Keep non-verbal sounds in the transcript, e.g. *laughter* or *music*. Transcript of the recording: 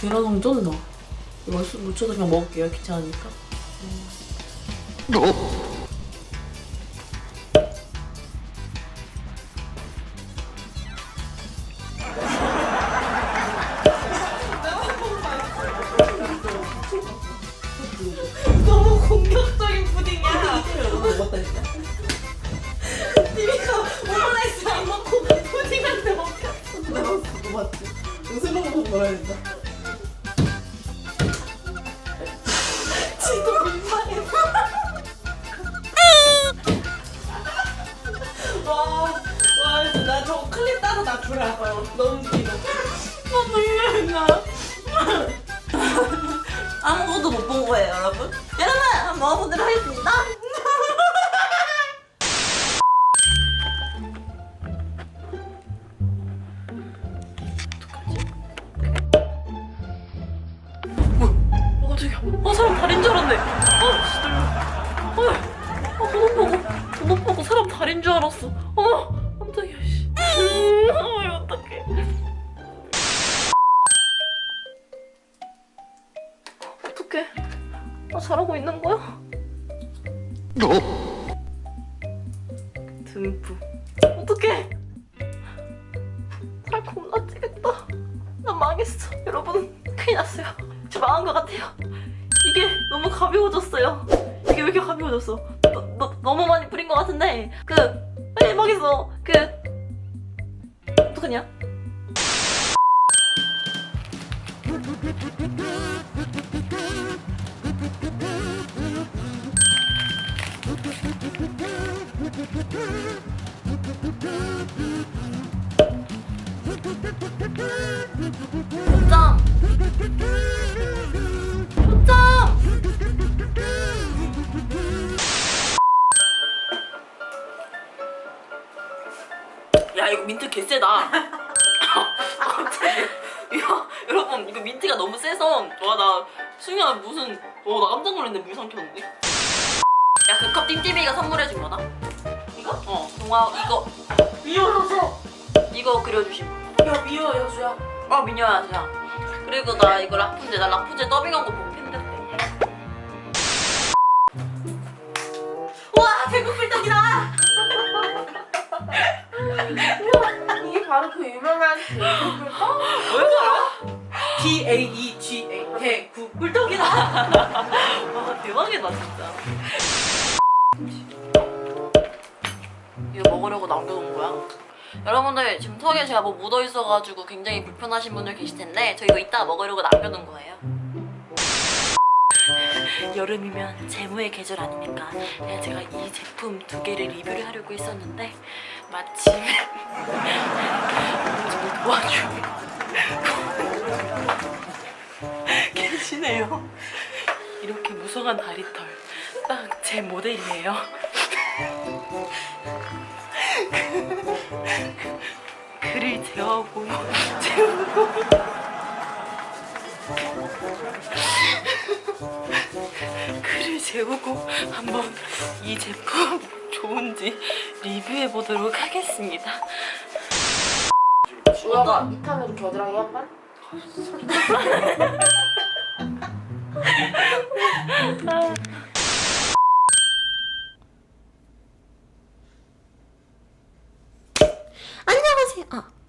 계란왕 쩐다. 이거 술 묻혀서 그냥 먹을게요. 귀찮으니까. 너무 공격적인 푸딩이야. 먹었다 진짜. 니미가 오므라이스 안 먹고 푸딩한테 먹혔어. 내가 그거 맞지? 요새 먹어서 먹어야 된다. 주라. 너무 길어. 너무 민망해. 아무것도 못 본 거예요, 여러분. 여러분, 한번 먹어보도록 하겠습니다. 어. 어, 사람 다리인 줄 알았네. 어, 씨, 놀라. 어, 어, 못 보고, 못 보고 사람 다리인 줄 알았어. 어, 깜짝이야, 씨. 음, 어떡해. 나 잘하고 있는 거야? 듬프. 어떡해. 살 겁나 찌겠다. 나 망했어. 여러분, 큰일 났어요. 저 망한 것 같아요. 이게 너무 가벼워졌어요. 이게 왜 이렇게 가벼워졌어? 너, 너, 너무 많이 뿌린 것 같은데, 그, 에이, 망했어. 그, 어떡하냐? 표정! 표정! 야 이거 민트 개쎄다 *laughs* 갑자기 야 여러분 이거 민트가 너무 세서 와나 승희야 무슨 어 나 깜짝 놀랐네 물 삼켰는데 야 그 컵 띵띵이가 선물해준 거다 이거? 어 동화 이거 미워졌어. 이거 그려주신 거 야, 미워, 여주야. 아 미녀야 야 그리고 나 이거 라푼젤 나 라푼젤 더빙한 거 보고 팬데 와 대국 필떡이다 이게 바로 그 유명한 대국불떡? 왜 그래? D A E G A 대국. 꿀떡이다 *laughs* 와 대박이다 진짜 이거 먹으려고 남겨놓은 거야 여러분들 지금 턱에 제가 뭐 묻어 있어가지고 굉장히 불편하신 분들 계실 텐데 저 이거 이따 먹으려고 남겨놓은 거예요 *laughs* 여름이면 제모의 계절 아닙니까? 그래서 제가 이 제품 두 개를 리뷰를 하려고 했었는데 마침 저를 *laughs* 도와주고 *laughs* 계시네요. 이렇게 무성한 다리털 딱 제 모델이에요. 글을 제어하고 재우고 글을 재우고 한번 이 제품 좋은지 리뷰해 보도록 하겠습니다. 우아가 이탄으로 겨드랑이 한 번? *laughs* 啊